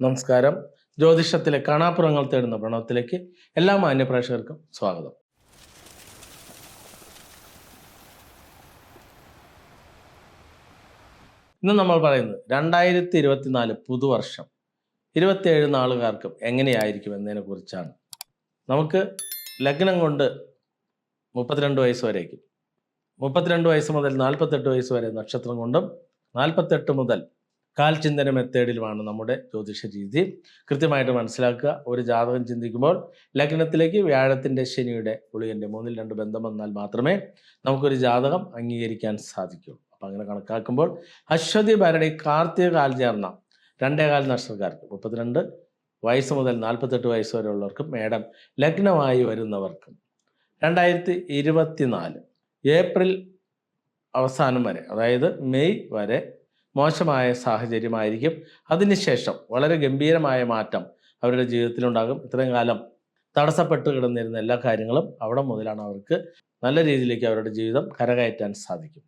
നമസ്കാരം. ജ്യോതിഷത്തിലെ കാണാപ്പുറങ്ങൾ തേടുന്ന പ്രണവത്തിലേക്ക് എല്ലാ മാന്യപ്രേക്ഷകർക്കും സ്വാഗതം. ഇന്ന് നമ്മൾ പറയുന്നത് രണ്ടായിരത്തി ഇരുപത്തിനാല് പുതുവർഷം ഇരുപത്തിയേഴ് നാളുകാർക്കും എങ്ങനെയായിരിക്കും എന്നതിനെ കുറിച്ചാണ്. നമുക്ക് ലഗ്നം കൊണ്ട് മുപ്പത്തിരണ്ട് വയസ്സ് വരേക്കും. മുപ്പത്തിരണ്ട് വയസ്സ് മുതൽ നാൽപ്പത്തെട്ട് വയസ്സ് വരെ നക്ഷത്രം കൊണ്ടും നാൽപ്പത്തെട്ട് മുതൽ കാൽ ചിന്തന മെത്തേഡിലുമാണ് നമ്മുടെ ജ്യോതിഷ രീതി. കൃത്യമായിട്ട് മനസ്സിലാക്കുക. ഒരു ജാതകം ചിന്തിക്കുമ്പോൾ ലഗ്നത്തിലേക്ക് വ്യാഴത്തിന്റെ ശനിയുടെ ഗുളികന്റെ മൂന്നിൽ രണ്ട് ബന്ധം വന്നാൽ മാത്രമേ നമുക്കൊരു ജാതകം അംഗീകരിക്കാൻ സാധിക്കൂ. അപ്പം അങ്ങനെ കണക്കാക്കുമ്പോൾ അശ്വതി ഭരണി കാർത്തിക കാൽ ചേർന്ന രണ്ടേകാൽ നക്ഷത്രക്കാർക്ക് മുപ്പത്തിരണ്ട് വയസ്സ് മുതൽ നാൽപ്പത്തെട്ട് വയസ്സ് വരെ ഉള്ളവർക്കും മേഡം ലഗ്നമായി വരുന്നവർക്കും. രണ്ടായിരത്തി ഇരുപത്തിനാല് ഏപ്രിൽ അവസാനം വരെ അതായത് മെയ് വരെ മോശമായ സാഹചര്യമായിരിക്കും. അതിനുശേഷം വളരെ ഗംഭീരമായ മാറ്റം അവരുടെ ജീവിതത്തിലുണ്ടാകും. ഇത്രയും കാലം തടസ്സപ്പെട്ട് കിടന്നിരുന്ന എല്ലാ കാര്യങ്ങളും അവിടെ മുതലാണ് അവർക്ക് നല്ല രീതിയിലേക്ക് അവരുടെ ജീവിതം കരകയറ്റാൻ സാധിക്കും.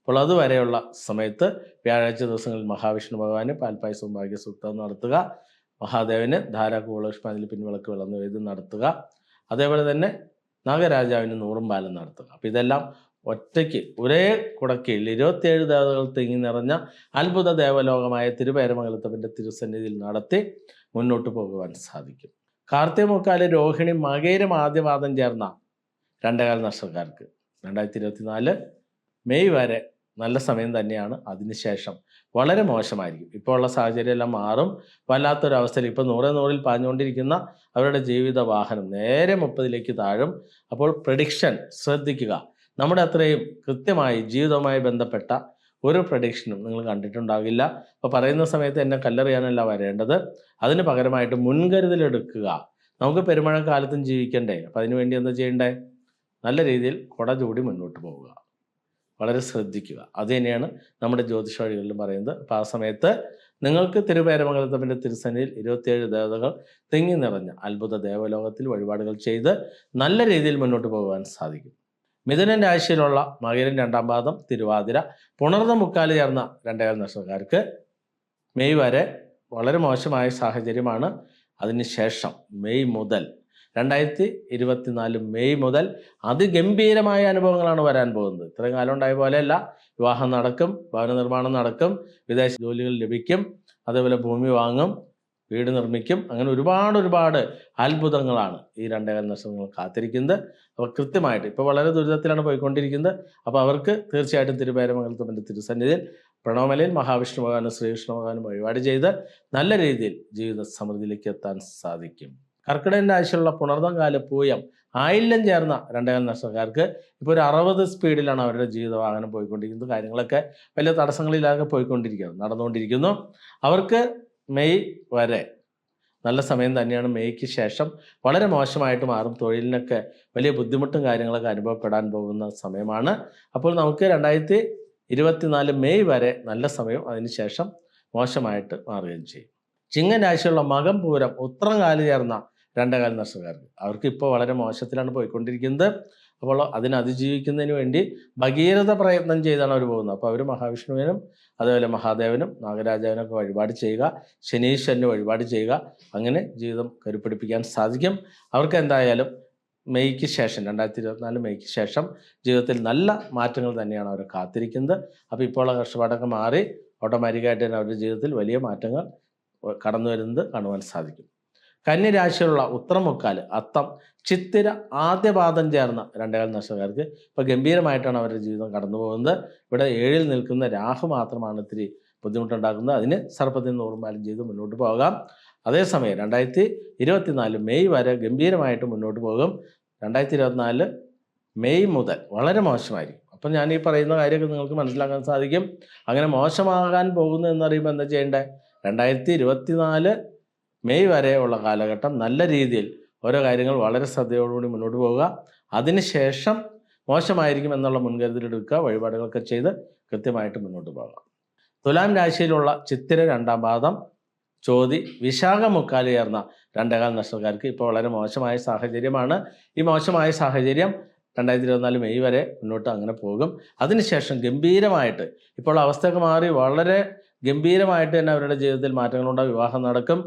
അപ്പോൾ അതുവരെയുള്ള സമയത്ത് വ്യാഴാഴ്ച ദിവസങ്ങളിൽ മഹാവിഷ്ണു ഭഗവാന് പാൽപ്പായസവും ഭാഗ്യസൂക്തം നടത്തുക. മഹാദേവന് ധാരാകൂളഷ്മാതിൽ പിൻവിളക്ക് വിളന്ന് വേദം നടത്തുക. അതേപോലെ തന്നെ നാഗരാജാവിന് നൂറും പാലം നടത്തുക. അപ്പോൾ ഇതെല്ലാം ഒറ്റയ്ക്ക് ഒരേ കുടക്കീഴിൽ ഇരുപത്തിയേഴ് ദേവതകൾ തിങ്ങി നിറഞ്ഞ അത്ഭുത ദേവലോകമായ തിരുപേരമംഗലത്തപ്പന്റെ തിരുസന്നിധിയിൽ നടത്തി മുന്നോട്ട് പോകുവാൻ സാധിക്കും. കാർത്തിക മുക്കാൽ രോഹിണി മകേരം ആദ്യവാദം ചേർന്ന രണ്ടേകാൽ നക്ഷത്രക്കാർക്ക്. രണ്ടായിരത്തി ഇരുപത്തിനാല് മെയ് വരെ നല്ല സമയം തന്നെയാണ്. അതിനുശേഷം വളരെ മോശമായിരിക്കും. ഇപ്പോൾ ഉള്ള സാഹചര്യം എല്ലാം മാറും. വല്ലാത്തൊരവസ്ഥയിൽ ഇപ്പോൾ നൂറെ നൂറിൽ പാഞ്ഞുകൊണ്ടിരിക്കുന്ന അവരുടെ ജീവിത വാഹനം നേരെ മുപ്പതിലേക്ക് താഴും. അപ്പോൾ പ്രഡിക്ഷൻ ശ്രദ്ധിക്കുക. നമ്മുടെ അത്രയും കൃത്യമായി ജീവിതവുമായി ബന്ധപ്പെട്ട ഒരു പ്രഡിക്ഷനും നിങ്ങൾ കണ്ടിട്ടുണ്ടാകില്ല. അപ്പോൾ പറയുന്ന സമയത്ത് എന്നെ കല്ലെറിയാനല്ല വരേണ്ടത്. അതിന് പകരമായിട്ട് മുൻകരുതലെടുക്കുക. നമുക്ക് പെരുമഴക്കാലത്തും ജീവിക്കണ്ടേ? അപ്പം അതിനു വേണ്ടി എന്താ ചെയ്യണ്ടേ? നല്ല രീതിയിൽ കുട ചൂടി മുന്നോട്ട് പോവുക. വളരെ ശ്രദ്ധിക്കുക. അത് തന്നെയാണ് നമ്മുടെ ജ്യോതിഷ വഴികളിലും പറയുന്നത്. അപ്പം ആ സമയത്ത് നിങ്ങൾക്ക് തിരുപേരമംഗലത്തപ്പന്റെ തിരുസന്നിധിയിൽ ഇരുപത്തിയേഴ് ദേവതകൾ തിങ്ങി നിറഞ്ഞ അത്ഭുത ദേവലോകത്തിൽ വഴിപാടുകൾ ചെയ്ത് നല്ല രീതിയിൽ മുന്നോട്ട് പോകുവാൻ സാധിക്കും. മിഥുനൻ രാശിയിലുള്ള മകരൻ രണ്ടാം പാദം തിരുവാതിര. പുണർന്ന മുക്കാൽ ചേർന്ന രണ്ടേകാൽ നക്ഷത്രക്കാർക്ക് മെയ് വരെ വളരെ മോശമായ സാഹചര്യമാണ്. അതിനുശേഷം മെയ് മുതൽ രണ്ടായിരത്തി ഇരുപത്തിനാല് മെയ് മുതൽ അതിഗംഭീരമായ അനുഭവങ്ങളാണ് വരാൻ പോകുന്നത്. ഇത്രയും കാലം ഉണ്ടായ പോലെയല്ല. വിവാഹം നടക്കും ഭവന നിർമ്മാണം നടക്കും വിദേശ ജോലികൾ ലഭിക്കും അതേപോലെ ഭൂമി വാങ്ങും വീട് നിർമ്മിക്കും. അങ്ങനെ ഒരുപാട് ഒരുപാട് അത്ഭുതങ്ങളാണ് ഈ രണ്ടേകാൽ നക്ഷത്രങ്ങൾ കാത്തിരിക്കുന്നത്. അപ്പോൾ കൃത്യമായിട്ട് ഇപ്പോൾ വളരെ ദുരിതത്തിലാണ് പോയിക്കൊണ്ടിരിക്കുന്നത്. അപ്പോൾ അവർക്ക് തീർച്ചയായിട്ടും തിരുപേരമംഗലത്തപ്പന്റെ തിരുസന്നിധിയിൽ പ്രണവമലയിൽ മഹാവിഷ്ണു ഭഗവാനും ശ്രീകൃഷ്ണ ഭഗവാനും വഴിപാട് ചെയ്ത് നല്ല രീതിയിൽ ജീവിത സമൃദ്ധിയിലേക്ക് എത്താൻ സാധിക്കും. കർക്കിടകന്റെ രാശിയുള്ള പുണർദം കാല പൂയം ആയില്യം ചേർന്ന രണ്ടേകാൽ നക്ഷത്രക്കാർക്ക് ഇപ്പോൾ ഒരു അറുപത് സ്പീഡിലാണ് അവരുടെ ജീവിത വാഹനം പോയിക്കൊണ്ടിരിക്കുന്നത്. കാര്യങ്ങളൊക്കെ വലിയ തടസ്സങ്ങളില്ലാതെ പോയിക്കൊണ്ടിരിക്കുന്നത് നടന്നുകൊണ്ടിരിക്കുന്നു. അവർക്ക് മെയ് വരെ. നല്ല സമയം തന്നെയാണ് മെയ്ക്ക് ശേഷം. വളരെ മോശമായിട്ട് മാറും. തൊഴിലിനൊക്കെ വലിയ ബുദ്ധിമുട്ടും കാര്യങ്ങളൊക്കെ അനുഭവപ്പെടാൻ പോകുന്ന സമയമാണ്. അപ്പോൾ നമുക്ക് രണ്ടായിരത്തി ഇരുപത്തിനാല് മെയ് വരെ നല്ല സമയം അതിനുശേഷം മോശമായിട്ട് മാറുകയും ചെയ്യും. ചിങ്ങൻ രാശിയുള്ള മകം പൂരം ഉത്രം കാൽ ചേർന്ന രണ്ടകാല നഷ്ടക്കാർക്ക് അവർക്ക് ഇപ്പോൾ വളരെ മോശത്തിലാണ് പോയിക്കൊണ്ടിരിക്കുന്നത്. അപ്പോൾ അതിനെ അതിജീവിക്കുന്നതിന് വേണ്ടി ഭഗീരഥ പ്രയത്നം ചെയ്താണ് അവർ പോകുന്നത്. അപ്പോൾ അവർ മഹാവിഷ്ണുവിനും അതുപോലെ മഹാദേവനും നാഗരാജാവിനൊക്കെ വഴിപാട് ചെയ്യുക ശനീശ്വരന് വഴിപാട് ചെയ്യുക. അങ്ങനെ ജീവിതം കരുപ്പിടിപ്പിക്കാൻ സാധിക്കും. അവർക്ക് എന്തായാലും മെയ്ക്ക് ശേഷം രണ്ടായിരത്തി ഇരുപത്തിനാല് മെയ്ക്ക് ശേഷം ജീവിതത്തിൽ നല്ല മാറ്റങ്ങൾ തന്നെയാണ് അവർ കാത്തിരിക്കുന്നത്. അപ്പോൾ ഇപ്പോൾ ഉള്ള കഷ്ടപ്പാടൊക്കെ മാറി ഓട്ടോമാറ്റിക്കായിട്ട് തന്നെ അവരുടെ ജീവിതത്തിൽ വലിയ മാറ്റങ്ങൾ കടന്നു വരുന്നത് കാണുവാൻ സാധിക്കും. കന്യരാശിയിലുള്ള ഉത്തരമുക്കാൽ അത്തം ചിത്തിര ആദ്യപാദം ചേർന്ന രണ്ടേകാൽ നക്ഷത്രക്കാർക്ക് ഇപ്പോൾ ഗംഭീരമായിട്ടാണ് അവരുടെ ജീവിതം കടന്നു പോകുന്നത് ഇവിടെ ഏഴിൽ നിൽക്കുന്ന രാഹു മാത്രമാണ് ഇത്തിരി ബുദ്ധിമുട്ടുണ്ടാക്കുന്നത്. അതിന് സർപ്പത്തിൽ നൂറുമാലും ചെയ്ത് മുന്നോട്ട് പോകാം. അതേസമയം രണ്ടായിരത്തി ഇരുപത്തിനാല് മെയ് വരെ ഗംഭീരമായിട്ട് മുന്നോട്ട് പോകും. രണ്ടായിരത്തി ഇരുപത്തിനാല് മെയ് മുതൽ വളരെ മോശമായിരിക്കും. അപ്പം ഞാൻ ഈ പറയുന്ന കാര്യമൊക്കെ നിങ്ങൾക്ക് മനസ്സിലാക്കാൻ സാധിക്കും. അങ്ങനെ മോശമാകാൻ പോകുന്നു എന്നറിയുമ്പോൾ എന്താ ചെയ്യേണ്ടത് രണ്ടായിരത്തി ഇരുപത്തിനാല് മെയ് വരെയുള്ള കാലഘട്ടം നല്ല രീതിയിൽ ഓരോ കാര്യങ്ങൾ വളരെ ശ്രദ്ധയോടുകൂടി മുന്നോട്ട് പോവുക. അതിനുശേഷം മോശമായിരിക്കും എന്നുള്ള മുൻകരുതലെടുക്കുക. വഴിപാടുകളൊക്കെ ചെയ്ത് കൃത്യമായിട്ട് മുന്നോട്ട് പോകാം തുലാം രാശിയിലുള്ള ചിത്തിര രണ്ടാം പാദം ചോതി വിശാഖ മുക്കാൽ ചേർന്ന രണ്ടേകാൽ നക്ഷത്രക്കാർക്ക് ഇപ്പോൾ വളരെ മോശമായ സാഹചര്യമാണ്. ഈ മോശമായ സാഹചര്യം രണ്ടായിരത്തി ഇരുപത്തിനാല് മെയ് വരെ മുന്നോട്ട് അങ്ങനെ പോകും. അതിനുശേഷം ഗംഭീരമായിട്ട് ഇപ്പോൾ അവസ്ഥയൊക്കെ മാറി. വളരെ ഗംഭീരമായിട്ട് തന്നെ അവരുടെ ജീവിതത്തിൽ മാറ്റങ്ങളുണ്ടാകും വിവാഹം നടക്കും.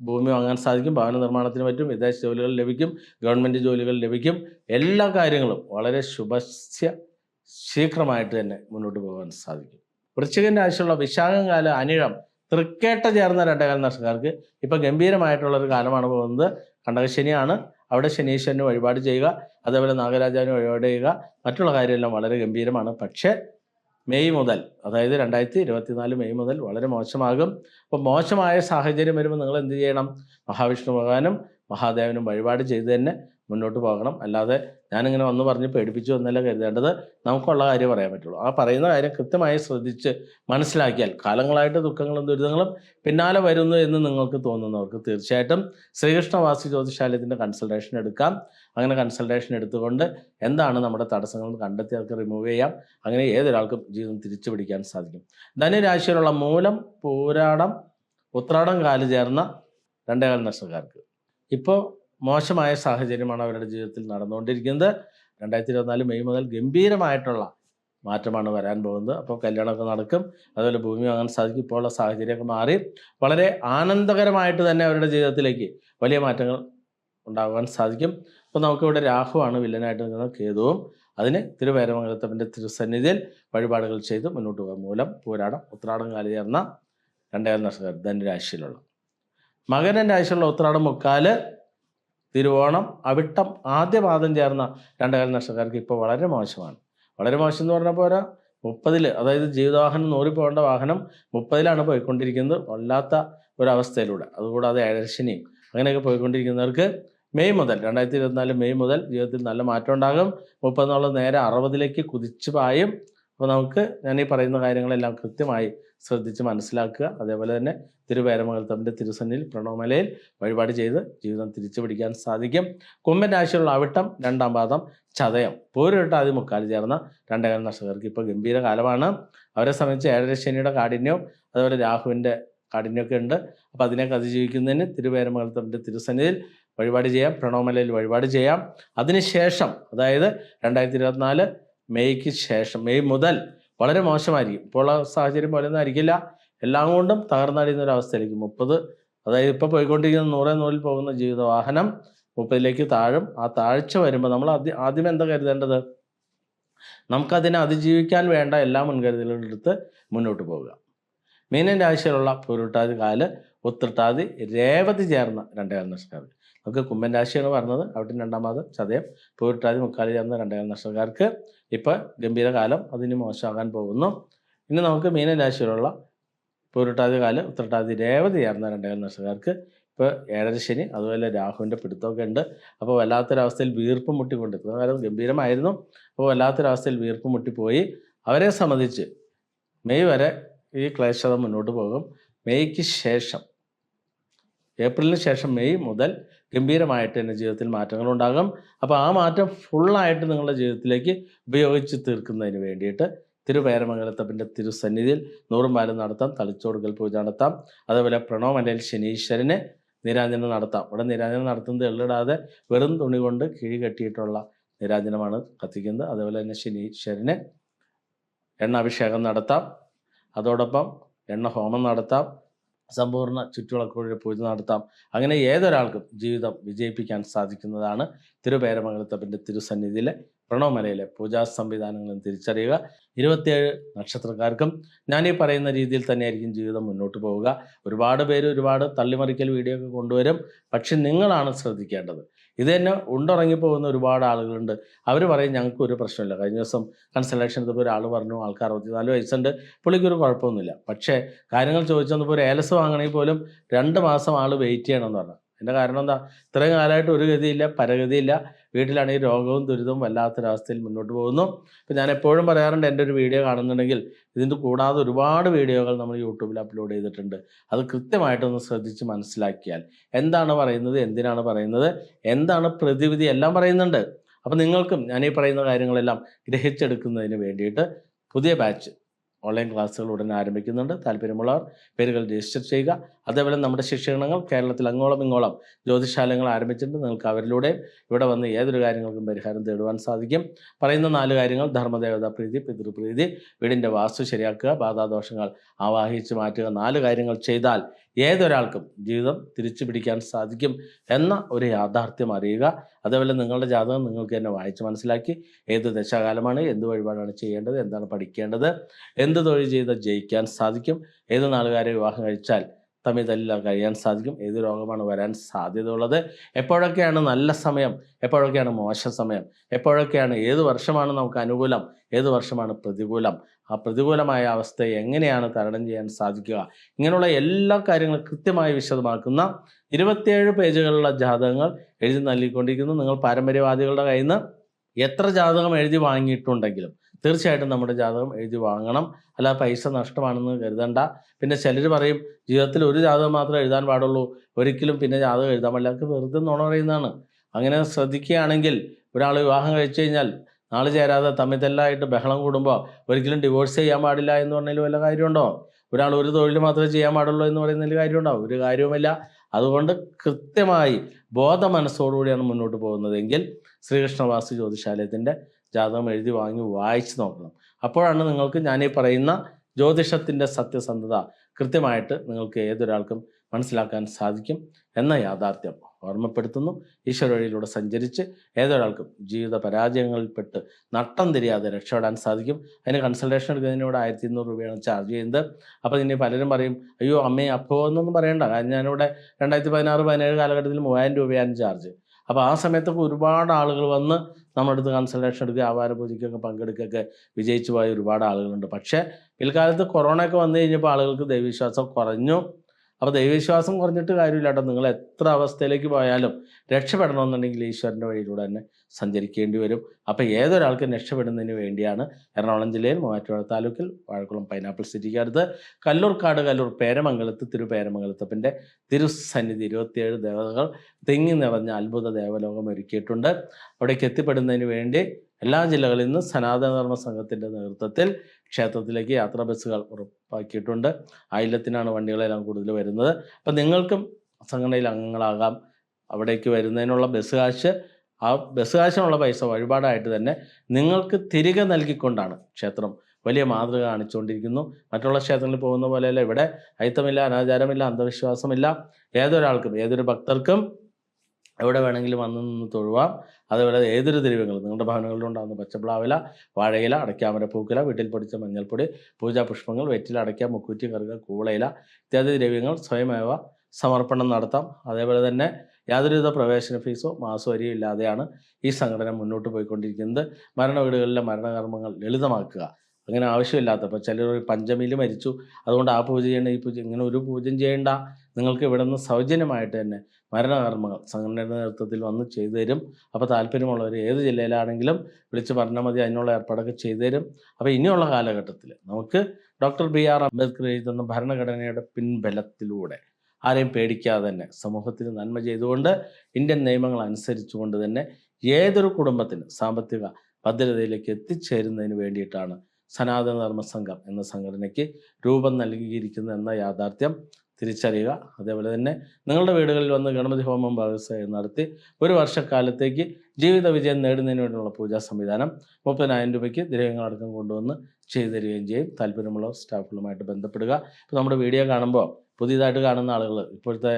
ഭൂമി വാങ്ങാൻ സാധിക്കും ഭവന നിർമ്മാണത്തിന് പറ്റും വിദേശ ജോലികൾ ലഭിക്കും ഗവൺമെന്റ് ജോലികൾ ലഭിക്കും. എല്ലാ കാര്യങ്ങളും വളരെ ശുഭസ്യ ശീഘ്രമായിട്ട് തന്നെ മുന്നോട്ട് പോകാൻ സാധിക്കും. വൃശ്ചികന്റെ ആവശ്യമുള്ള വിശാഖം കാല അനിഴം തൃക്കേട്ട ചേർന്ന രണ്ടേകാല നക്ഷത്രക്കാർക്ക് ഇപ്പം ഗംഭീരമായിട്ടുള്ളൊരു കാലമാണ് പോകുന്നത്. കണ്ടകശനിയാണ് അവിടെ ശനീശ്വരന് വഴിപാട് ചെയ്യുക അതേപോലെ നാഗരാജാവിന് വഴിപാട് ചെയ്യുക മറ്റുള്ള കാര്യമെല്ലാം വളരെ ഗംഭീരമാണ്. പക്ഷേ മെയ് മുതൽ അതായത് രണ്ടായിരത്തി ഇരുപത്തിനാല് മെയ് മുതൽ വളരെ മോശമാകും. അപ്പോൾ മോശമായ സാഹചര്യം വരുമ്പോൾ നിങ്ങൾ എന്ത് ചെയ്യണം? മഹാവിഷ്ണു ഭഗവാനും മഹാദേവനും വഴിപാട് ചെയ്ത് തന്നെ മുന്നോട്ട് പോകണം. അല്ലാതെ ഞാനിങ്ങനെ വന്ന് പറഞ്ഞ് പേടിപ്പിച്ചു എന്നല്ല കരുതേണ്ടത്. നമുക്കുള്ള കാര്യം പറയാൻ പറ്റുള്ളൂ. ആ പറയുന്ന കാര്യം കൃത്യമായി ശ്രദ്ധിച്ച് മനസ്സിലാക്കിയാൽ കാലങ്ങളായിട്ട് ദുഃഖങ്ങളും ദുരിതങ്ങളും പിന്നാലെ വരുന്നു എന്ന് നിങ്ങൾക്ക് തോന്നുന്നവർക്ക് തീർച്ചയായിട്ടും ശ്രീകൃഷ്ണവാസി ജ്യോതിശാലയത്തിന്റെ കൺസൾട്ടേഷൻ എടുക്കാം. അങ്ങനെ കൺസൾട്ടേഷൻ എടുത്തുകൊണ്ട് എന്താണ് നമ്മുടെ തടസ്സങ്ങൾ കണ്ടെത്തി അവർക്ക് റിമൂവ് ചെയ്യാം. അങ്ങനെ ഏതൊരാൾക്കും ജീവിതം തിരിച്ചു പിടിക്കാൻ സാധിക്കും. ധനുരാശിയിലുള്ള മൂലം പൂരാടം ഉത്രാടം കാൽ ചേർന്ന രണ്ടേകാൽ നഷ്ടക്കാർക്ക് ഇപ്പോൾ മോശമായ സാഹചര്യമാണ് അവരുടെ ജീവിതത്തിൽ നടന്നുകൊണ്ടിരിക്കുന്നത്. രണ്ടായിരത്തി ഇരുപത്തിനാല് മെയ് മുതൽ ഗംഭീരമായിട്ടുള്ള മാറ്റമാണ് വരാൻ പോകുന്നത്. അപ്പോൾ കല്യാണമൊക്കെ നടക്കും. അതുപോലെ ഭൂമി വാങ്ങാൻ സാധിക്കും. ഇപ്പോൾ ഉള്ള സാഹചര്യമൊക്കെ മാറി. വളരെ ആനന്ദകരമായിട്ട് തന്നെ അവരുടെ ജീവിതത്തിലേക്ക് വലിയ മാറ്റങ്ങൾ ഉണ്ടാകുവാൻ സാധിക്കും. അപ്പോൾ നമുക്കിവിടെ രാഹുവാണ് വില്ലനായിട്ട് നിൽക്കുന്നത് കേതുവും. അതിന് തിരുവേരമംഗലത്തപ്പന്റെ തിരുസന്നിധിയിൽ വഴിപാടുകൾ ചെയ്ത് മുന്നോട്ട് പോകാൻ മൂലം പോരാടം ഉത്രാടം കാലി ചേർന്ന രണ്ടേകാൽ നക്ഷത്രം ധനുരാശിയിലുള്ള. മകരൻ രാശിയിലുള്ള ഉത്രാടം മുക്കാൽ തിരുവോണം അവിട്ടം ആദ്യ പാദം ചേർന്ന രണ്ടകാല നക്ഷത്രക്കാർക്ക് ഇപ്പോൾ വളരെ മോശമാണ്. വളരെ മോശം എന്ന് പറഞ്ഞപ്പോൾ പോരാ. മുപ്പതിൽ അതായത് ജീവിതവാഹനം നൂറി പോകേണ്ട വാഹനം മുപ്പതിലാണ് പോയിക്കൊണ്ടിരിക്കുന്നത്. വല്ലാത്ത ഒരവസ്ഥയിലൂടെ. അതുകൂടാതെ ഏഴരശനിയും അങ്ങനെയൊക്കെ പോയിക്കൊണ്ടിരിക്കുന്നവർക്ക് മെയ് മുതൽ രണ്ടായിരത്തി ഇരുപത്തിനാല് മെയ് മുതൽ ജീവിതത്തിൽ നല്ല മാറ്റം ഉണ്ടാകും. മുപ്പതെന്നുള്ളത് നേരെ അറുപതിലേക്ക് കുതിച്ചു പായും. അപ്പോൾ നമുക്ക് ഞാൻ ഈ പറയുന്ന കാര്യങ്ങളെല്ലാം കൃത്യമായി ശ്രദ്ധിച്ച് മനസ്സിലാക്കുക. അതേപോലെ തന്നെ തിരുവേരമംഗലത്തമ്മന്റെ തിരുസന്നിൽ പ്രണവമലയിൽ വഴിപാട് ചെയ്ത് ജീവിതം തിരിച്ചു പിടിക്കാൻ സാധിക്കും. കുംഭൻ രാശിയുള്ള അവിട്ടം രണ്ടാം പാദം ചതയം. പൂരിട്ടാതി മുക്കാൽ ചേർന്ന രണ്ടേകാല നക്ഷത്രർക്ക് ഇപ്പോൾ ഗംഭീര കാലമാണ്. അവരെ സംബന്ധിച്ച് ഏഴര ശനിയുടെ കാഠിന്യവും അതുപോലെ രാഹുവിന്റെ കാഠിന്യമൊക്കെ ഉണ്ട്. അപ്പോൾ അതിനൊക്കെ അതിജീവിക്കുന്നതിന് തിരുവേരമംഗലത്തമ്മന്റെ തിരുസന്നിധിയിൽ വഴിപാട് ചെയ്യാം പ്രണവമലയിൽ വഴിപാട് ചെയ്യാം. അതിനുശേഷം അതായത് രണ്ടായിരത്തി ഇരുപത്തിനാല് മെയ്ക്ക് ശേഷം മെയ് മുതൽ വളരെ മോശമായിരിക്കും. ഇപ്പോൾ സാഹചര്യം പോലെ ഒന്നും ആയിരിക്കില്ല എല്ലാം കൊണ്ടും തകർന്നടിയുന്ന ഒരു അവസ്ഥയിലേക്ക് മുപ്പത് അതായത് ഇപ്പോൾ പോയിക്കൊണ്ടിരിക്കുന്ന നൂറെ നൂറിൽ പോകുന്ന ജീവിത വാഹനം മുപ്പതിലേക്ക് താഴും. ആ താഴ്ച വരുമ്പോൾ നമ്മൾ ആദ്യം ആദ്യം എന്താ കരുതേണ്ടത്? നമുക്കതിനെ അതിജീവിക്കാൻ വേണ്ട എല്ലാ മുൻകരുതലുകളും എടുത്ത് മുന്നോട്ട് പോവുക. മീനൻ രാശിയിലുള്ള പൊരുട്ടാതി കാൽ ഉത്രട്ടാതി രേവതി ചേർന്ന രണ്ടേകാൽ നക്ഷത്രക്കാർക്ക് നമുക്ക് കുമ്പൻ രാശിയാണ് പറഞ്ഞത്. അവിടെ രണ്ടാമത് ചതയം. പൂരിട്ടാതി മുക്കാലി ചേർന്ന രണ്ടേകാൽ നക്ഷത്രക്കാർക്ക് ഇപ്പോൾ ഗംഭീരകാലം അതിന് മോശമാകാൻ പോകുന്നു. ഇനി നമുക്ക് മീനരാശിയിലുള്ള രാശിയിലുള്ള കാലം ഉത്തരട്ടാതി ഉത്രട്ടാതി രേവതി ചേർന്ന രണ്ടേകാൽ നക്ഷത്രക്കാർക്ക് ഇപ്പോൾ ഏഴര ശനി അതുപോലെ രാഹുവിന്റെ പിടുത്തമൊക്കെ ഉണ്ട്. അപ്പോൾ വല്ലാത്തൊരവസ്ഥയിൽ വീർപ്പ് മുട്ടിക്കൊണ്ട് ഇത്ര കാലം ഗംഭീരമായിരുന്നു. അപ്പോൾ വല്ലാത്തൊരവസ്ഥയിൽ വീർപ്പ് മുട്ടിപ്പോയി. അവരെ സംബന്ധിച്ച് മെയ് വരെ ഈ ക്ലേശത മുന്നോട്ട് പോകും. മെയ്ക്ക് ശേഷം ഏപ്രിലിന് ശേഷം മെയ് മുതൽ ഗംഭീരമായിട്ട് എന്റെ ജീവിതത്തിൽ മാറ്റങ്ങൾ ഉണ്ടാകും അപ്പോൾ ആ മാറ്റം ഫുള്ളായിട്ട് നിങ്ങളുടെ ജീവിതത്തിലേക്ക് ഉപയോഗിച്ച് തീർക്കുന്നതിന് വേണ്ടിയിട്ട് തിരുവേരമംഗലത്തപ്പന്റെ തിരുസന്നിധിയിൽ നൂറും പാലും നടത്താം തളിച്ചോടുകൾ പൂജ നടത്താം. അതേപോലെ പ്രണവമലയിൽ ശനീശ്വരനെ നിരാഞ്ജനം നടത്താം. ഇവിടെ നിരാഞ്ജനം നടത്തുന്നത് എള്ളിടാതെ വെറും തുണി കൊണ്ട് കിഴി കെട്ടിയിട്ടുള്ള നിരാഞ്ജനമാണ് കത്തിക്കുന്നത്. അതേപോലെ തന്നെ ശനീശ്വരന് എണ്ണ അഭിഷേകം നടത്താം. അതോടൊപ്പം എണ്ണ ഹോമം നടത്താം. സമ്പൂർണ ചുറ്റുവിളക്കുകളുടെ പൂജ നടത്താം. അങ്ങനെ ഏതൊരാൾക്കും ജീവിതം വിജയിപ്പിക്കാൻ സാധിക്കുന്നതാണ് തിരുപേരമംഗലത്തപ്പന്റെ തിരുസന്നിധിയിലെ പ്രണവമലയിലെ പൂജാ സംവിധാനങ്ങളും തിരിച്ചറിയുക. ഇരുപത്തിയേഴ് നക്ഷത്രക്കാർക്കും ഞാൻ ഈ പറയുന്ന രീതിയിൽ തന്നെയായിരിക്കും ജീവിതം മുന്നോട്ട് പോവുക. ഒരുപാട് പേര് ഒരുപാട് തള്ളിമറിക്കൽ വീഡിയോ ഒക്കെ കൊണ്ടുവരും. പക്ഷെ നിങ്ങളാണ് ശ്രദ്ധിക്കേണ്ടത്. ഇത് തന്നെ ഉണ്ടിറങ്ങിപ്പോകുന്ന ഒരുപാട് ആളുകളുണ്ട്. അവർ പറയും ഞങ്ങൾക്ക് ഒരു പ്രശ്നമില്ല. കഴിഞ്ഞ ദിവസം കൺസൾട്ടേഷൻ എടുത്തപ്പോൾ ഒരാൾ പറഞ്ഞു ആൾക്കാർ അറുപത്തിനാല് വയസ്സുണ്ട്. പുള്ളിക്ക് ഒരു കുഴപ്പമൊന്നുമില്ല. പക്ഷേ കാര്യങ്ങൾ ചോദിച്ചു വന്നപ്പോൾ ഒരു ഏലസ് വാങ്ങണമെങ്കിൽ പോലും രണ്ട് മാസം ആൾ വെയിറ്റ് ചെയ്യണമെന്ന് പറഞ്ഞു. എന്റെ കാരണം എന്താ? ഇത്രയും കാലമായിട്ട് ഒരു ഗതിയില്ല പരഗതിയില്ല. വീട്ടിലാണെങ്കിൽ രോഗവും ദുരിതവും വല്ലാത്തൊരവസ്ഥയിൽ മുന്നോട്ട് പോകുന്നു. ഇപ്പം ഞാൻ എപ്പോഴും പറയാറുണ്ട് എന്റെ ഒരു വീഡിയോ കാണുന്നുണ്ടെങ്കിൽ ഇതിന്റെ കൂടാതെ ഒരുപാട് വീഡിയോകൾ നമ്മൾ യൂട്യൂബിൽ അപ്ലോഡ് ചെയ്തിട്ടുണ്ട്. അത് കൃത്യമായിട്ടൊന്ന് ശ്രദ്ധിച്ച് മനസ്സിലാക്കിയാൽ എന്താണ് പറയുന്നത് എന്തിനാണ് പറയുന്നത് എന്താണ് പ്രതിവിധി എല്ലാം പറയുന്നുണ്ട്. അപ്പം നിങ്ങൾക്കും ഞാൻ ഈ പറയുന്ന കാര്യങ്ങളെല്ലാം ഗ്രഹിച്ചെടുക്കുന്നതിന് വേണ്ടിയിട്ട് പുതിയ ബാച്ച് ഓൺലൈൻ ക്ലാസ്സുകൾ ഉടൻ ആരംഭിക്കുന്നുണ്ട്. താല്പര്യമുള്ളവർ പേരുകൾ രജിസ്റ്റർ ചെയ്യുക. അതേപോലെ നമ്മുടെ ശിക്ഷണങ്ങൾ കേരളത്തിൽ അങ്ങോളം ഇങ്ങോളം ജ്യോതിശാലങ്ങൾ ആരംഭിച്ചിട്ടുണ്ട്. നിങ്ങൾക്ക് അവരിലൂടെ ഇവിടെ വന്ന് ഏതൊരു കാര്യങ്ങൾക്കും പരിഹാരം തേടുവാൻ സാധിക്കും. പറയുന്ന നാല് കാര്യങ്ങൾ. ധർമ്മദേവത പ്രീതി പിതൃപ്രീതി വീടിന്റെ വാസ്തു ശരിയാക്കുക ബാധാദോഷങ്ങൾ ആവാഹിച്ച് മാറ്റുക. നാല് കാര്യങ്ങൾ ചെയ്താൽ ഏതൊരാൾക്കും ജീവിതം തിരിച്ചു പിടിക്കാൻ സാധിക്കും എന്ന ഒരു യാഥാർത്ഥ്യം അറിയുക. അതേപോലെ നിങ്ങളുടെ ജാതകം നിങ്ങൾക്ക് തന്നെ വായിച്ച് മനസ്സിലാക്കി ഏത് ദശാകാലമാണ് എന്ത് വഴിപാടാണ് ചെയ്യേണ്ടത് എന്താണ് പഠിക്കേണ്ടത് എന്ത് തൊഴിൽ ചെയ്താൽ ജയിക്കാൻ സാധിക്കും ഏത് നാളുകാരെ വിവാഹം കഴിച്ചാൽ തമ്മിൽ തല്ലിൽ കഴിയാൻ സാധിക്കും ഏത് രോഗമാണ് വരാൻ സാധ്യതയുള്ളത് എപ്പോഴൊക്കെയാണ് നല്ല സമയം എപ്പോഴൊക്കെയാണ് മോശം സമയം എപ്പോഴൊക്കെയാണ് ഏത് വർഷമാണ് നമുക്ക് അനുകൂലം ഏത് വർഷമാണ് പ്രതികൂലം ആ പ്രതികൂലമായ അവസ്ഥയെ എങ്ങനെയാണ് തരണം ചെയ്യാൻ സാധിക്കുക? ഇങ്ങനെയുള്ള എല്ലാ കാര്യങ്ങളും കൃത്യമായി വിശദമാക്കുന്ന ഇരുപത്തിയേഴ് പേജുകളുള്ള ജാതകങ്ങൾ എഴുതി നൽകിക്കൊണ്ടിരിക്കുന്നു. നിങ്ങൾ പാരമ്പര്യവാദികളുടെ കയ്യിൽ നിന്ന് എത്ര ജാതകം എഴുതി വാങ്ങിയിട്ടുണ്ടെങ്കിലും തീർച്ചയായിട്ടും നമ്മുടെ ജാതകം എഴുതി വാങ്ങണം. അല്ല പൈസ നഷ്ടമാണെന്ന് കരുതണ്ട. പിന്നെ ചിലർ പറയും ജീവിതത്തിൽ ഒരു ജാതകം മാത്രമേ എഴുതാൻ പാടുള്ളൂ. ഒരിക്കലും പിന്നെ ജാതകം എഴുതാൻ പാടില്ല. അതൊക്കെ വെറുതെ നുണ പറയുന്നതാണ്. അങ്ങനെ ശ്രദ്ധിക്കുകയാണെങ്കിൽ ഒരാൾ വിവാഹം കഴിച്ചു കഴിഞ്ഞാൽ നാളെ ചേരാതെ തമ്മിൽ തെല്ലായിട്ട് ബഹളം കൂടുമ്പോൾ ഒരിക്കലും ഡിവോഴ്സ് ചെയ്യാൻ പാടില്ല എന്ന് പറഞ്ഞാൽ വല്ല കാര്യമുണ്ടോ? ഒരാൾ ഒരു തൊഴിൽ മാത്രമേ ചെയ്യാൻ പാടുള്ളൂ എന്ന് പറയുന്നതിൽ കാര്യമുണ്ടോ ഒരു കാര്യവുമില്ല. അതുകൊണ്ട് കൃത്യമായി ബോധ മനസ്സോടുകൂടിയാണ് മുന്നോട്ട് പോകുന്നതെങ്കിൽ ശ്രീകൃഷ്ണവാസു ജ്യോതിശാലയത്തിന്റെ ജാതകം എഴുതി വാങ്ങി വായിച്ചു നോക്കണം. അപ്പോഴാണ് നിങ്ങൾക്ക് ഞാൻ ഈ പറയുന്ന ജ്യോതിഷത്തിന്റെ സത്യസന്ധത കൃത്യമായിട്ട് നിങ്ങൾക്ക് ഏതൊരാൾക്കും മനസ്സിലാക്കാൻ സാധിക്കും എന്ന യാഥാർത്ഥ്യം. ഓർമ്മപ്പെടുത്തുന്നു. ഈശ്വര വഴിയിലൂടെ സഞ്ചരിച്ച് ഏതൊരാൾക്കും ജീവിത പരാജയങ്ങളിൽപ്പെട്ട് നട്ടം തിരിയാതെ രക്ഷപ്പെടാൻ സാധിക്കും. അതിന് കൺസൾട്ടേഷൻ എടുക്കുന്നതിനോട് ആയിരത്തി ഇരുന്നൂറ് രൂപയാണ് ചാർജ് ചെയ്യുന്നത്. അപ്പോൾ ഇനി പലരും പറയും അയ്യോ അമ്മേ അപ്പോ എന്നൊന്നും പറയണ്ട. കാരണം ഞാനിവിടെ രണ്ടായിരത്തി പതിനാറ് പതിനേഴ് കാലഘട്ടത്തിൽ മൂവായിരം രൂപയാണ് ചാർജ് അപ്പോൾ ആ സമയത്തൊക്കെ ഒരുപാട് ആളുകൾ വന്ന് നമ്മുടെ അടുത്ത് കൺസൾട്ടേഷൻ എടുക്കുക ആവാര പൂജയ്ക്കൊക്കെ പങ്കെടുക്കുകയൊക്കെ വിജയിച്ചു പോയ ഒരുപാട് ആളുകളുണ്ട്. പക്ഷേ പിൽക്കാലത്ത് കൊറോണ ഒക്കെ വന്നു കഴിഞ്ഞപ്പോൾ ആളുകൾക്ക് ദൈവവിശ്വാസം കുറഞ്ഞു. അപ്പോൾ ദൈവവിശ്വാസം കുറഞ്ഞിട്ട് കാര്യമില്ല കേട്ടോ. നിങ്ങൾ എത്ര അവസ്ഥയിലേക്ക് പോയാലും രക്ഷപ്പെടണമെന്നുണ്ടെങ്കിൽ ഈശ്വരന്റെ വഴിയിലൂടെ തന്നെ സഞ്ചരിക്കേണ്ടി വരും. അപ്പോൾ ഏതൊരാൾക്കും രക്ഷപ്പെടുന്നതിന് വേണ്ടിയാണ് എറണാകുളം ജില്ലയിൽ മൂവാറ്റുപുഴ താലൂക്കിൽ വാഴക്കുളം പൈനാപ്പിൾ സിറ്റിക്ക് അടുത്ത് കല്ലൂർക്കാട് കല്ലൂർ പേരമംഗലത്ത് തിരുപേരമംഗലത്തപ്പന്റെ തിരുസന്നിധി ഇരുപത്തിയേഴ് ദേവതകൾ തിങ്ങി നിറഞ്ഞ അത്ഭുത ദേവലോകം ഒരുക്കിയിട്ടുണ്ട്. അവിടേക്ക് എത്തിപ്പെടുന്നതിന് വേണ്ടി എല്ലാ ജില്ലകളിൽ നിന്നും സനാതനധർമ്മ സംഘത്തിന്റെ നേതൃത്വത്തിൽ ക്ഷേത്രത്തിലേക്ക് യാത്രാ ബസ്സുകൾ ഉറപ്പാക്കിയിട്ടുണ്ട്. ആയില്ലത്തിനാണ് വണ്ടികളെല്ലാം കൂടുതൽ വരുന്നത്. അപ്പം നിങ്ങൾക്കും സംഘടനയിൽ അംഗങ്ങളാകാം. അവിടേക്ക് വരുന്നതിനുള്ള ബസ് കാശ് ആ ബസ് കാശിനുള്ള പൈസ വഴിപാടായിട്ട് തന്നെ നിങ്ങൾക്ക് തിരികെ നൽകിക്കൊണ്ടാണ് ക്ഷേത്രം വലിയ മാതൃക കാണിച്ചുകൊണ്ടിരിക്കുന്നു. മറ്റുള്ള ക്ഷേത്രങ്ങളിൽ പോകുന്ന പോലെയല്ല. ഇവിടെ അയിത്തമില്ല അനാചാരമില്ല അന്ധവിശ്വാസമില്ല. ഏതൊരാൾക്കും ഏതൊരു ഭക്തർക്കും എവിടെ വേണമെങ്കിലും വന്ന് നിന്ന് തൊഴുവാം. അതേപോലെ ഏതൊരു ദ്രവ്യങ്ങളും നിങ്ങളുടെ ഭവനങ്ങളിലുണ്ടാകുന്ന പച്ചപ്ലാവില വാഴയില അടയ്ക്കാമര പൂക്കില വീട്ടിൽ പൊടിച്ച മഞ്ഞൾപ്പൊടി പൂജാപുഷ്പങ്ങൾ വെറ്റില അടയ്ക്ക മുക്കൂറ്റി കറുക കൂളയില ഇത്യാദി ദ്രവ്യങ്ങൾ സ്വയമേവ സമർപ്പണം നടത്താം. അതേപോലെ തന്നെ യാതൊരുവിധ പ്രവേശന ഫീസോ മാസോ അരിയോ ഇല്ലാതെയാണ് ഈ സംഘടന മുന്നോട്ട് പോയിക്കൊണ്ടിരിക്കുന്നത്. മരണ വീടുകളിലെ മരണകർമ്മങ്ങൾ ലളിതമാക്കുക. അങ്ങനെ ആവശ്യമില്ലാത്ത ഇപ്പോൾ ചിലർ പഞ്ചമിയിൽ മരിച്ചു. അതുകൊണ്ട് ആ പൂജ ചെയ്യേണ്ട ഈ പൂജ ഇങ്ങനെ ഒരു പൂജയും ചെയ്യേണ്ട. നിങ്ങൾക്ക് ഇവിടെ നിന്ന് സൗജന്യമായിട്ട് തന്നെ മരണകർമ്മങ്ങൾ. സംഘടനയുടെ നേതൃത്വത്തിൽ വന്ന് ചെയ്തു തരും. അപ്പോൾ താല്പര്യമുള്ളവർ ഏത് ജില്ലയിലാണെങ്കിലും വിളിച്ച് പറഞ്ഞാൽ മതി അതിനുള്ള ഏർപ്പാടൊക്കെ ചെയ്തു തരും. അപ്പോൾ ഇനിയുള്ള കാലഘട്ടത്തിൽ നമുക്ക് ഡോക്ടർ ബി ആർ അംബേദ്കർ എഴുതുന്ന ഭരണഘടനയുടെ പിൻബലത്തിലൂടെ ആരെയും പേടിക്കാതെ തന്നെ സമൂഹത്തിന് നന്മ ചെയ്തുകൊണ്ട് ഇന്ത്യൻ നിയമങ്ങൾ അനുസരിച്ചുകൊണ്ട് തന്നെ ഏതൊരു കുടുംബത്തിന് സാമ്പത്തിക ഭദ്രതയിലേക്ക് എത്തിച്ചേരുന്നതിന് വേണ്ടിയിട്ടാണ് സനാതന ധർമ്മ സംഘം എന്ന സംഘടനയ്ക്ക് രൂപം നൽകിയിരിക്കുന്നത് എന്ന യാഥാർത്ഥ്യം. തിരിച്ചറിയുക. അതേപോലെ തന്നെ നിങ്ങളുടെ വീടുകളിൽ വന്ന് ഗണപതി ഹോമം വ്യവസായം നടത്തി ഒരു വർഷക്കാലത്തേക്ക് ജീവിത വിജയം നേടുന്നതിന് വേണ്ടിയുള്ള പൂജാ സംവിധാനം മുപ്പതിനായിരം രൂപയ്ക്ക് ദ്രവ്യങ്ങളടക്കം കൊണ്ടുവന്ന് ചെയ്തു തരികയും ചെയ്യും. താല്പര്യമുള്ള സ്റ്റാഫുകളുമായിട്ട് ബന്ധപ്പെടുക. ഇപ്പോൾ നമ്മുടെ വീഡിയോ കാണുമ്പോൾ പുതിയതായിട്ട് കാണുന്ന ആളുകൾ ഇപ്പോഴത്തെ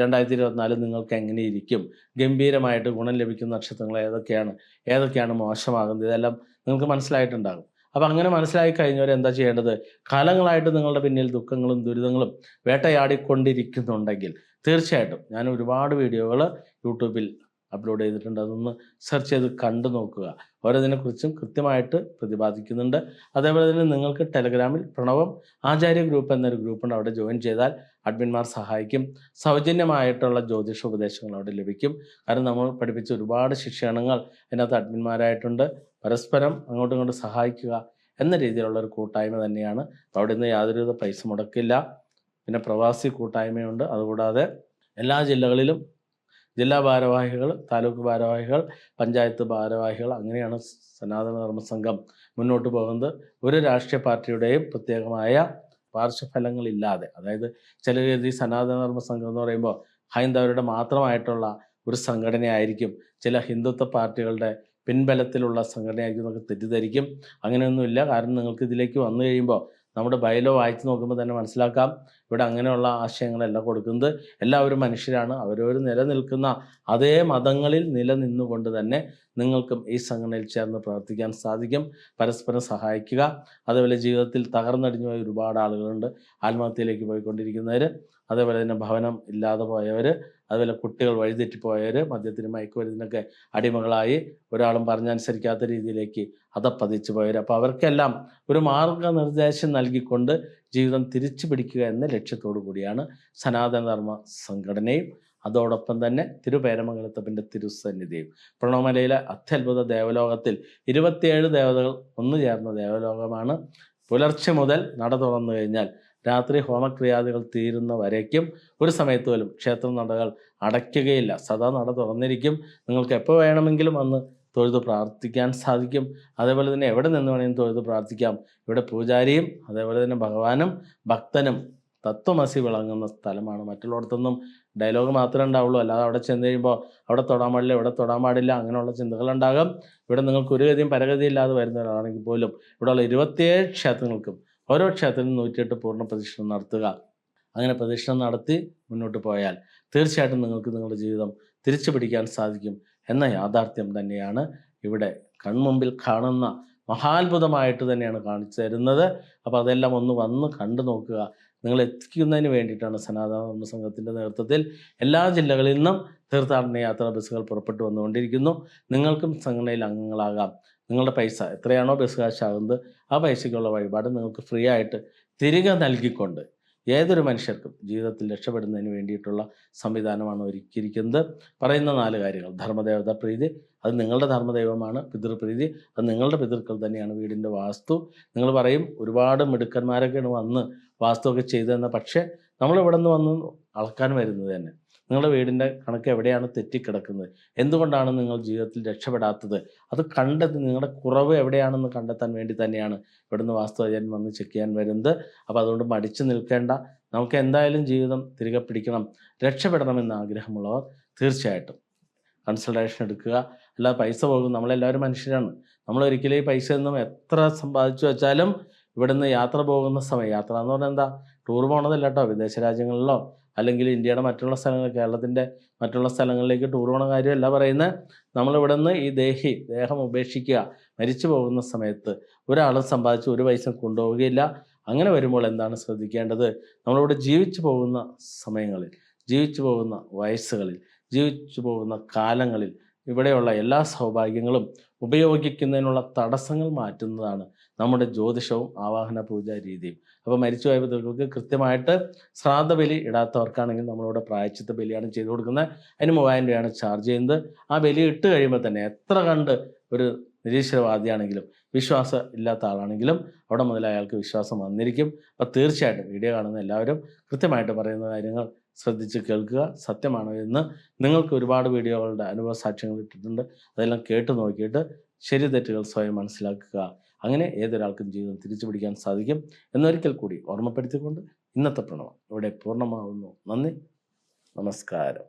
രണ്ടായിരത്തി ഇരുപത്തിനാല് നിങ്ങൾക്ക് എങ്ങനെയിരിക്കും? ഗംഭീരമായിട്ട് ഗുണം ലഭിക്കുന്ന നക്ഷത്രങ്ങൾ ഏതൊക്കെയാണ്? ഏതൊക്കെയാണ് മോശമാകുന്നത്? ഇതെല്ലാം നിങ്ങൾക്ക് മനസ്സിലായിട്ടുണ്ടാകും. അപ്പം അങ്ങനെ മനസ്സിലായി കഴിഞ്ഞവർ എന്താ ചെയ്യേണ്ടത്? കാലങ്ങളായിട്ട് നിങ്ങളുടെ പിന്നിൽ ദുഃഖങ്ങളും ദുരിതങ്ങളും വേട്ടയാടിക്കൊണ്ടിരിക്കുന്നുണ്ടെങ്കിൽ തീർച്ചയായിട്ടും ഞാൻ ഒരുപാട് വീഡിയോകൾ യൂട്യൂബിൽ അപ്ലോഡ് ചെയ്തിട്ടുണ്ട്. അതൊന്ന് സെർച്ച് ചെയ്ത് കണ്ടു നോക്കുക. ഓരോതിനെക്കുറിച്ചും കൃത്യമായിട്ട് പ്രതിപാദിക്കുന്നുണ്ട്. അതേപോലെ തന്നെ നിങ്ങൾക്ക് ടെലഗ്രാമിൽ പ്രണവം ആചാര്യ ഗ്രൂപ്പ് എന്നൊരു ഗ്രൂപ്പുണ്ട് അവിടെ ജോയിൻ ചെയ്താൽ അഡ്മിന്മാർ സഹായിക്കും. സൗജന്യമായിട്ടുള്ള ജ്യോതിഷ ഉപദേശങ്ങൾ അവിടെ ലഭിക്കും. കാരണം നമ്മൾ പഠിപ്പിച്ച ഒരുപാട് ശിക്ഷണങ്ങൾ അതിനകത്ത് അഡ്മിന്മാരായിട്ടുണ്ട് പരസ്പരം അങ്ങോട്ടും ഇങ്ങോട്ടും സഹായിക്കുക എന്ന രീതിയിലുള്ള ഒരു കൂട്ടായ്മ തന്നെയാണ്. അവിടെ നിന്ന് യാതൊരുവിധ പൈസ മുടക്കില്ല. പിന്നെ പ്രവാസി കൂട്ടായ്മയുണ്ട്. അതുകൂടാതെ എല്ലാ ജില്ലകളിലും ജില്ലാ ഭാരവാഹികൾ താലൂക്ക് ഭാരവാഹികൾ പഞ്ചായത്ത് ഭാരവാഹികൾ അങ്ങനെയാണ് സനാതന ധർമ്മ സംഘം മുന്നോട്ട് പോകുന്നത്. ഒരു രാഷ്ട്രീയ പാർട്ടിയുടെയും പ്രത്യേകമായ പാർശ്വഫലങ്ങളില്ലാതെ അതായത് ചില രീതി സനാതന ധർമ്മ സംഘം എന്ന് പറയുമ്പോൾ ഹൈന്ദവരുടെ മാത്രമായിട്ടുള്ള ഒരു സംഘടനയായിരിക്കും. ചില ഹിന്ദുത്വ പാർട്ടികളുടെ പിൻബലത്തിലുള്ള സംഘടനയായിരിക്കും എന്നൊക്കെ തെറ്റിദ്ധരിക്കും. അങ്ങനെയൊന്നുമില്ല. കാരണം നിങ്ങൾക്ക് ഇതിലേക്ക് വന്നു കഴിയുമ്പോൾ നമ്മുടെ ബയലോ വായിച്ചു നോക്കുമ്പോൾ തന്നെ മനസ്സിലാക്കാം. ഇവിടെ അങ്ങനെയുള്ള ആശയങ്ങളെല്ലാം കൊടുക്കുന്നത്. എല്ലാവരും മനുഷ്യരാണ്. അവരവർ നിലനിൽക്കുന്ന അതേ മതങ്ങളിൽ നിലനിന്നുകൊണ്ട് തന്നെ നിങ്ങൾക്കും ഈ സംഘടനയിൽ ചേർന്ന് പ്രവർത്തിക്കാൻ സാധിക്കും. പരസ്പരം സഹായിക്കുക. അതുപോലെ ജീവിതത്തിൽ തകർന്നടിഞ്ഞു പോയ ഒരുപാട് ആളുകളുണ്ട്. ആത്മഹത്യയിലേക്ക് പോയിക്കൊണ്ടിരിക്കുന്നവർ അതേപോലെ തന്നെ ഭവനം ഇല്ലാതെ പോയവർ അതുപോലെ കുട്ടികൾ വഴിതെറ്റിപ്പോയവർ മദ്യത്തിനും മയക്കുമരുന്നിനൊക്കെ അടിമകളായി ഒരാളും പറഞ്ഞനുസരിക്കാത്ത രീതിയിലേക്ക് അതപ്പതിച്ചു പോയവർ അപ്പോൾ അവർക്കെല്ലാം ഒരു മാർഗനിർദ്ദേശം നൽകിക്കൊണ്ട് ജീവിതം തിരിച്ചു പിടിക്കുക എന്ന ലക്ഷ്യത്തോടു കൂടിയാണ് സനാതനധർമ്മ സംഘടനയും അതോടൊപ്പം തന്നെ തിരുപേരമംഗലത്തപ്പന്റെ തിരുസന്നിധിയും. പ്രണവമലയിലെ അത്യത്ഭുത ദേവലോകത്തിൽ ഇരുപത്തിയേഴ് ദേവതകൾ ഒന്നു ചേർന്ന ദേവലോകമാണ്. പുലർച്ചെ മുതൽ നട തുറന്നു കഴിഞ്ഞാൽ രാത്രി ഹോമക്രിയാദികൾ തീരുന്ന വരയ്ക്കും ഒരു സമയത്ത് പോലും ക്ഷേത്ര നടകൾ അടയ്ക്കുകയില്ല. സദാ നട തുറന്നിരിക്കും. നിങ്ങൾക്ക് എപ്പോൾ വേണമെങ്കിലും വന്ന് തൊഴുത് പ്രാർത്ഥിക്കാൻ സാധിക്കും. അതേപോലെ തന്നെ എവിടെ നിന്ന് വേണമെങ്കിലും തൊഴുത് പ്രാർത്ഥിക്കാം. ഇവിടെ പൂജാരിയും അതേപോലെ തന്നെ ഭഗവാനും ഭക്തനും തത്വമസി വിളങ്ങുന്ന സ്ഥലമാണ്. മറ്റുള്ളിടത്തൊന്നും ഡയലോഗ് മാത്രമേ ഉണ്ടാവുള്ളൂ. അല്ലാതെ അവിടെ ചെന്ന് കഴിയുമ്പോൾ അവിടെ തൊടാൻ പാടില്ല ഇവിടെ തൊടാൻ പാടില്ല അങ്ങനെയുള്ള ചിന്തകളുണ്ടാകും. ഇവിടെ നിങ്ങൾക്ക് ഒരു ഗതിയും പരഗതിയില്ലാതെ വരുന്നവരാണെങ്കിൽ പോലും ഇവിടെയുള്ള ഇരുപത്തിയേഴ് ക്ഷേത്രങ്ങൾക്കും ഓരോ ക്ഷേത്രത്തിലും നൂറ്റിയെട്ട് പൂർണ പ്രദക്ഷിണം നടത്തുക. അങ്ങനെ പ്രദക്ഷിണം നടത്തി മുന്നോട്ട് പോയാൽ തീർച്ചയായിട്ടും നിങ്ങൾക്ക് നിങ്ങളുടെ ജീവിതം തിരിച്ചു പിടിക്കാൻ സാധിക്കും എന്ന യാഥാർത്ഥ്യം തന്നെയാണ് ഇവിടെ കൺമുമ്പിൽ കാണുന്ന മഹാത്ഭുതമായിട്ട് തന്നെയാണ് കാണിച്ചു തരുന്നത്. അപ്പോൾ അതെല്ലാം ഒന്ന് വന്ന് കണ്ടു നോക്കുക. നിങ്ങൾ എത്തിക്കുന്നതിന് വേണ്ടിയിട്ടാണ് സനാതന സംഘത്തിന്റെ നേതൃത്വത്തിൽ എല്ലാ ജില്ലകളിൽ നിന്നും തീർത്ഥാടന യാത്രാ ബസ്സുകൾ പുറപ്പെട്ടു വന്നുകൊണ്ടിരിക്കുന്നു. നിങ്ങൾക്കും സംഘടനയിൽ അംഗങ്ങളാകാം. നിങ്ങളുടെ പൈസ എത്രയാണോ ബസ് കാശാകുന്നത് ആ പൈസയ്ക്കുള്ള വഴിപാട് നിങ്ങൾക്ക് ഫ്രീ ആയിട്ട് തിരികെ നൽകിക്കൊണ്ട് ഏതൊരു മനുഷ്യർക്കും ജീവിതത്തിൽ രക്ഷപ്പെടുന്നതിന് വേണ്ടിയിട്ടുള്ള സംവിധാനമാണ് ഒരുക്കിയിരിക്കുന്നത്. പറയുന്ന നാല് കാര്യങ്ങൾ. ധർമ്മദേവത പ്രീതി അത് നിങ്ങളുടെ ധർമ്മദൈവമാണ്. പിതൃപ്രീതി അത് നിങ്ങളുടെ പിതൃക്കൾ തന്നെയാണ് വീടിന്റെ വാസ്തു. നിങ്ങൾ പറയും ഒരുപാട് മിടുക്കന്മാരൊക്കെയാണ് വന്ന് വാസ്തുവൊക്കെ ചെയ്തതെന്ന്. പക്ഷേ നമ്മളിവിടെ നിന്ന് വന്ന് അളക്കാൻ വരുന്നത് തന്നെ. നിങ്ങളുടെ വീടിന്റെ കണക്ക് എവിടെയാണ് തെറ്റിക്കിടക്കുന്നത്? എന്തുകൊണ്ടാണ് നിങ്ങൾ ജീവിതത്തിൽ രക്ഷപ്പെടാത്തത്? അത് കണ്ടെത്തി നിങ്ങളുടെ കുറവ് എവിടെയാണെന്ന് കണ്ടെത്താൻ വേണ്ടി തന്നെയാണ്. ഇവിടുന്ന് വാസ്തുവചൻ വന്ന് ചെക്ക് ചെയ്യാൻ വരുന്നത്. അപ്പോൾ അതുകൊണ്ട് മടിച്ചു നിൽക്കേണ്ട. നമുക്ക് എന്തായാലും ജീവിതം തിരികെ പിടിക്കണം. രക്ഷപ്പെടണമെന്ന് ആഗ്രഹമുള്ളവർ തീർച്ചയായിട്ടും കൺസൾട്ടേഷൻ എടുക്കുക. അല്ലാതെ പൈസ പോകും നമ്മളെല്ലാവരും മനുഷ്യരാണ്. നമ്മൾ ഒരിക്കലും പൈസ ഒന്നും എത്ര സമ്പാദിച്ചു വെച്ചാലും ഇവിടുന്ന് യാത്ര പോകുന്ന സമയം യാത്ര എന്ന് പറഞ്ഞാൽ എന്താ? ടൂർ പോകണതല്ല കേട്ടോ. വിദേശ രാജ്യങ്ങളിലോ അല്ലെങ്കിൽ ഇന്ത്യയുടെ മറ്റുള്ള സ്ഥലങ്ങൾ കേരളത്തിന്റെ മറ്റുള്ള സ്ഥലങ്ങളിലേക്ക് ടൂർ പോകണ കാര്യമല്ല പറയുന്നത് നമ്മളിവിടെ നിന്ന് ഈ ദേഹി ദേഹം ഉപേക്ഷിക്കുക മരിച്ചു പോകുന്ന സമയത്ത് ഒരാളും സമ്പാദിച്ച് ഒരു പൈസ കൊണ്ടുപോവുകയില്ല. അങ്ങനെ വരുമ്പോൾ എന്താണ് ശ്രദ്ധിക്കേണ്ടത്? നമ്മളിവിടെ ജീവിച്ചു പോകുന്ന സമയങ്ങളിൽ ജീവിച്ചു പോകുന്ന വയസ്സുകളിൽ ജീവിച്ചു പോകുന്ന കാലങ്ങളിൽ ഇവിടെയുള്ള എല്ലാ സൗഭാഗ്യങ്ങളും ഉപയോഗിക്കുന്നതിനുള്ള തടസ്സങ്ങൾ മാറ്റുന്നതാണ് നമ്മുടെ ജ്യോതിഷവും ആവാഹന പൂജ രീതിയും. അപ്പോൾ മരിച്ചുപോയ പിതൃക്കൾക്ക് കൃത്യമായിട്ട് ശ്രാദ്ധ ബലി ഇടാത്തവർക്കാണെങ്കിൽ നമ്മളിവിടെ പ്രായച്ചിത്ത ബലിയാണ് ചെയ്തു കൊടുക്കുന്നത്. അതിന് മൂവായിരം രൂപയാണ് ചാർജ് ചെയ്യുന്നത്. ആ ബലി ഇട്ട് കഴിയുമ്പോൾ തന്നെ എത്ര കണ്ട് ഒരു നിരീശ്വരവാദിയാണെങ്കിലും വിശ്വാസം ഇല്ലാത്ത ആളാണെങ്കിലും അവിടെ മുതൽ അയാൾക്ക് വിശ്വാസം വന്നിരിക്കും. അപ്പോൾ തീർച്ചയായിട്ടും വീഡിയോ കാണുന്ന എല്ലാവരും കൃത്യമായിട്ട് പറയുന്ന കാര്യങ്ങൾ ശ്രദ്ധിച്ച് കേൾക്കുക. സത്യമാണോ എന്ന് നിങ്ങൾക്ക് ഒരുപാട് വീഡിയോകളുടെ അനുഭവ സാക്ഷ്യങ്ങൾ ഇട്ടിട്ടുണ്ട്. അതെല്ലാം കേട്ട് നോക്കിയിട്ട് ശരി തെറ്റുകൾ സ്വയം മനസ്സിലാക്കുക. അങ്ങനെ ഏതൊരാൾക്കും ജീവിതം തിരിച്ചു പിടിക്കാൻ സാധിക്കും എന്നൊരിക്കൽ കൂടി ഓർമ്മപ്പെടുത്തിക്കൊണ്ട് ഇന്നത്തെ പ്രണവം ഇവിടെ പൂർണമാവുന്നു. നന്ദി. നമസ്കാരം.